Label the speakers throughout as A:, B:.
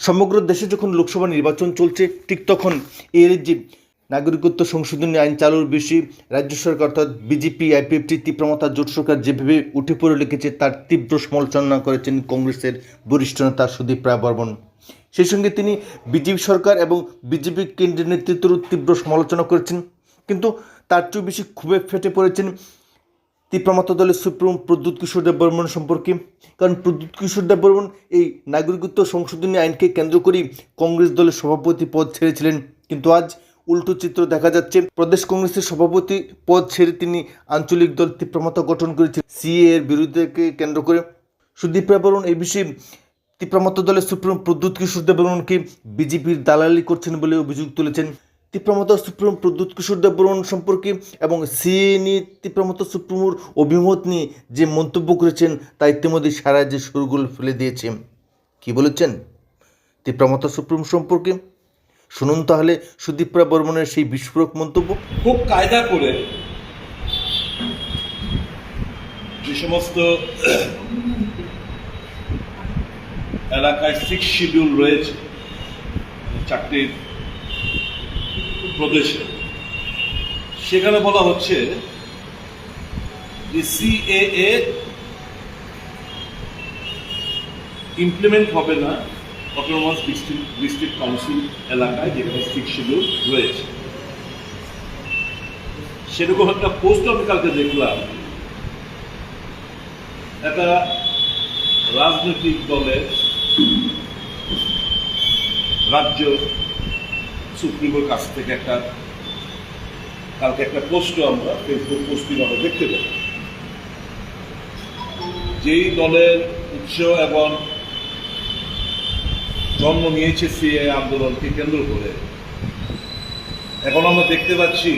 A: সমগ্র দেশে যখন লোকসভা নির্বাচন চলছে, ঠিক তখন এর যে নাগরিকত্ব সংশোধনী আইন চালুর বিষয়ে রাজ্য সরকার অর্থাৎ বিজেপি আইপিএফটি তীব্রমতা জোট সরকার যেভাবে উঠে পড়ে লিখেছে, তার তীব্র সমালোচনা করেছেন কংগ্রেসের বরিষ্ঠ নেতা সুদীপ রায় বর্মন সেই সঙ্গে তিনি বিজেপি সরকার এবং বিজেপি কেন্দ্রীয় নেতৃত্বেরও তীব্র সমালোচনা করেছেন। কিন্তু তার চেয়েও বেশি ক্ষোভে ফেটে পড়েছেন তীব্রমতা দলের সুপ্রিম প্রদ্যুৎ কিশোর দেব বর্মন সম্পর্কে। কারণ প্রদ্যুৎ কিশোর দেব বর্মন এই নাগরিকত্ব সংশোধনী আইনকে কেন্দ্র করেই কংগ্রেস দলের সভাপতি পদ ছেড়েছিলেন। কিন্তু আজ উল্টো চিত্র দেখা যাচ্ছে, প্রদেশ কংগ্রেসের সভাপতি পদ ছেড়ে তিনি আঞ্চলিক দল তীব্রমতা গঠন করেছেন সিএ এর বিরুদ্ধেকে কেন্দ্র করে। সুদীপ রায় বর্মন এই বিষয়ে তীব্রমতা দলের সুপ্রিম প্রদ্যুৎ কিশোর দেব বর্মনকে বিজেপির দালালি করছেন বলে অভিযোগ তুলেছেন। তীব্রমতা সুপ্রিম প্রদ্যুৎ কিশোর দেব বর্মন সম্পর্কে এবং সিএ নিয়ে তীব্রমতা সুপ্রিমোর অভিমত নিয়ে যে মন্তব্য করেছেন তা ইতিমধ্যে সারা যে সুরগুলো ফেলে দিয়েছে। কি বলেছেন তীব্রমতা সুপ্রিম সম্পর্কে? শুনুন তাহলে সুদীপ রায় বর্মনের সেই বিস্ফোরক মন্তব্য।
B: খুব কায়দা করে যে সমস্ত এলাকায় সিক্স শিডিউল রয়েছে, চারটি প্রদেশে। সেখানে বলা হচ্ছে যে সিএএ ইমপ্লিমেন্ট হবে না অটোনোমাস ডিস্ট্রিক্ট ডিস্ট্রিক্ট কাউন্সিল এলাকায় যেখানে সিক্স শিডিউল রয়েছে। সেরকম একটা পোস্ট আমি কালকে দেখলাম। একটা রাজনৈতিক দলের রাজ্য সুপ্রিমোর কাছ থেকে একটা, কালকে একটা পোস্টও আমরা ফেসবুক পোস্টিং আমরা দেখতে পাই। যেই দলের উৎস এবং জন্ম নিয়েছে সিএ আন্দোলনকে কেন্দ্র করে, এখন আমরা দেখতে পাচ্ছি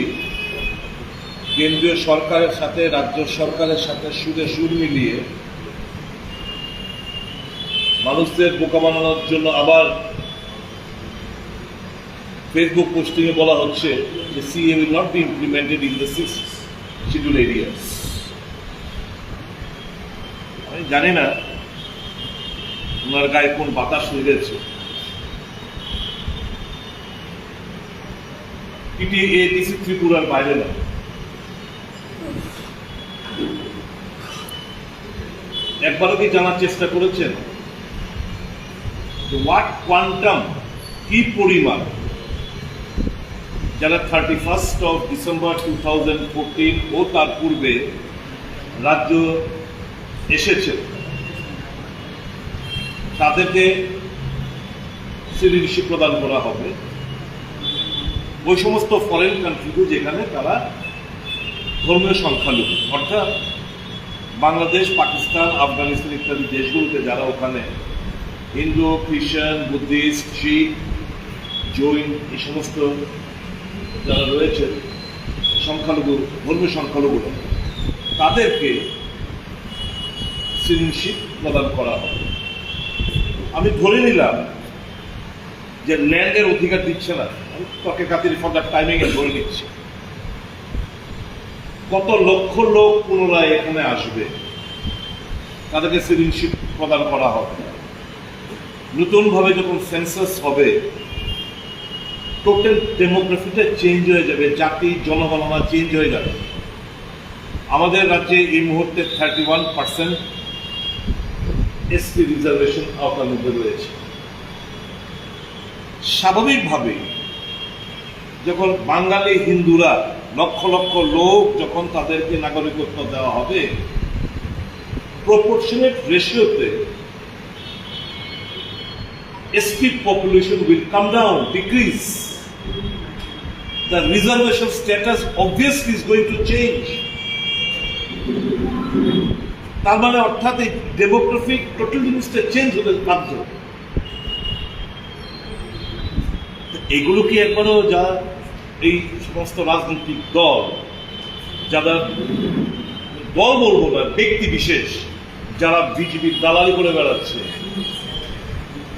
B: কেন্দ্রীয় সরকারের সাথে, রাজ্য সরকারের সাথে সুদে সুর মিলিয়ে মানুষদের বোকা বানানোর জন্য আবার ফেসবুক পোস্টিংয়ে বলা হচ্ছে যে CA will not be implemented in the six schedule areas আমি জানি না ওনার গায়ে কোন বাতাস লেগেছে। এটি এডিসি ত্রিপুরার বাইরে না। একবারও কি জানার চেষ্টা করেছেন? হোয়াট কোয়ান্টাম কি পরিমাণ যারা thirty first of December two thousand fourteen ও তার পূর্বে রাজ্য এসেছে, তাদেরকে সিটিজেনশিপ প্রদান করা হবে। ওই সমস্ত ফরেন কান্ট্রিতে যেখানে তারা ধর্মীয় সংখ্যালঘু, অর্থাৎ বাংলাদেশ, পাকিস্তান, আফগানিস্তান ইত্যাদি দেশগুলোতে যারা ওখানে হিন্দু, খ্রিস্টান, বুদ্ধিস্ট, শিখ, জৈন এই সমস্ত যারা রয়েছে, সংখ্যালঘু, ধর্মীয় সংখ্যালঘু তাদেরকে সিটিজেনশিপ প্রদান করা হবে। আমি ধরে নিলাম যে ল্যান্ডের অধিকার দিচ্ছে না, আমি তকে কাতির ফর দ্য এ ধরে নিচ্ছি। কত লক্ষ লোক পুনরায় এখানে আসবে, তাদেরকে সিটিজেনশিপ প্রদান করা হবে। নতুনভাবে যখন সেন্সাস হবে টোটাল ডেমোগ্রাফিটা চেঞ্জ হয়ে যাবে, জাতি জনগণনা চেঞ্জ হয়ে যাবে আমাদের রাজ্যে এই মুহূর্তে thirty one percent SP reservation আওতার মধ্যে রয়েছে স্বাভাবিকভাবে যখন বাঙালি হিন্দুরা লক্ষ লক্ষ লোক যখন তাদেরকে নাগরিকত্ব দেওয়া হবে proportionate রেশিওতে SP population will come down decrease. The reservation status obviously is going to change. তার মানে অর্থাৎ এই ডেমোগ্রাফিক টোটাল জিনিসটা চেঞ্জ হতে বাধ্য এগুলো কি একবারও যা এই সমস্ত রাজনৈতিক দল, যারা দল বলব না, ব্যক্তি বিশেষ, যারা বিজেপির দালালি করে বেড়াচ্ছে,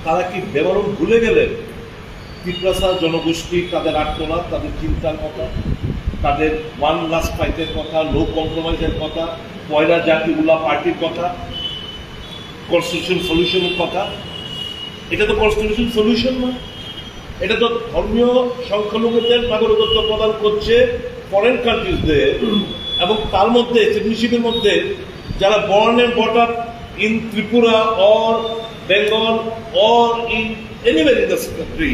B: তারা কি বেমারণ ভুলে গেলেন পিপ্রাসা জনগোষ্ঠী, তাদের আত্মনাথ তাদের চিন্তার কথা, তাদের ওয়ান লাস্ট ফাইটের কথা লো কম্প্রোমাইজের কথা, পয়লা জাতি উল্লা পার্টির কথা কনস্টিটিউশন সলিউশনের কথা। এটা তো কনস্টিটিউশন সলিউশন না। এটা তো ধর্মীয় সংখ্যালঘুদের নাগরিকত্ব প্রদান করছে ফরেন কান্ট্রিজদের এবং তার মধ্যে সিটিজেনশিপের মধ্যে, যারা born and up in Tripura or Bengal or in anywhere in the country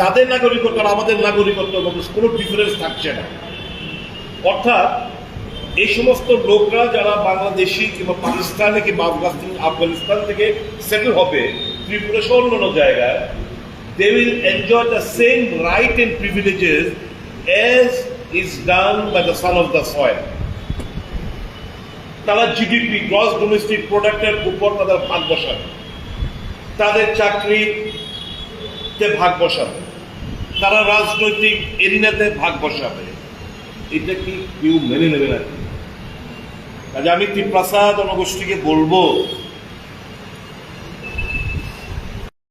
B: তাদের নাগরিকত্ব আর আমাদের নাগরিকত্ব কোনো ডিফারেন্স থাকছে না। অর্থাৎ এই সমস্ত লোকরা যারা বাংলাদেশি কিংবা পাকিস্তানে কিংবা আফগানিস্তান আফগানিস্তান থেকে সেটেল হবে, ত্রিপুরা সহ অন্যান্য জায়গায়, they will enjoy the same right and privileges as is done by the son of the soil. তারা জিডিপি গ্রস ডোমেস্টিক প্রোডাক্টের উপর তাদের ভাগ বসাবে তাদের চাকরিতে ভাগ বসাবে তারা রাজনৈতিক এরিনাতে ভাগ বসাবে। এটা কি কেউ মেনে নেবে নাকি? কাজে আমি ত্রিপ্রাসাদ জনগোষ্ঠীকে বলব?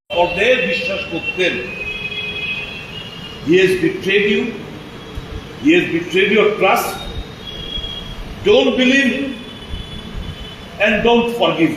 B: অর্ধেক বিশ্বাস করতেন। He's betrayed you he's betrayed your trust don't believe and don't forgive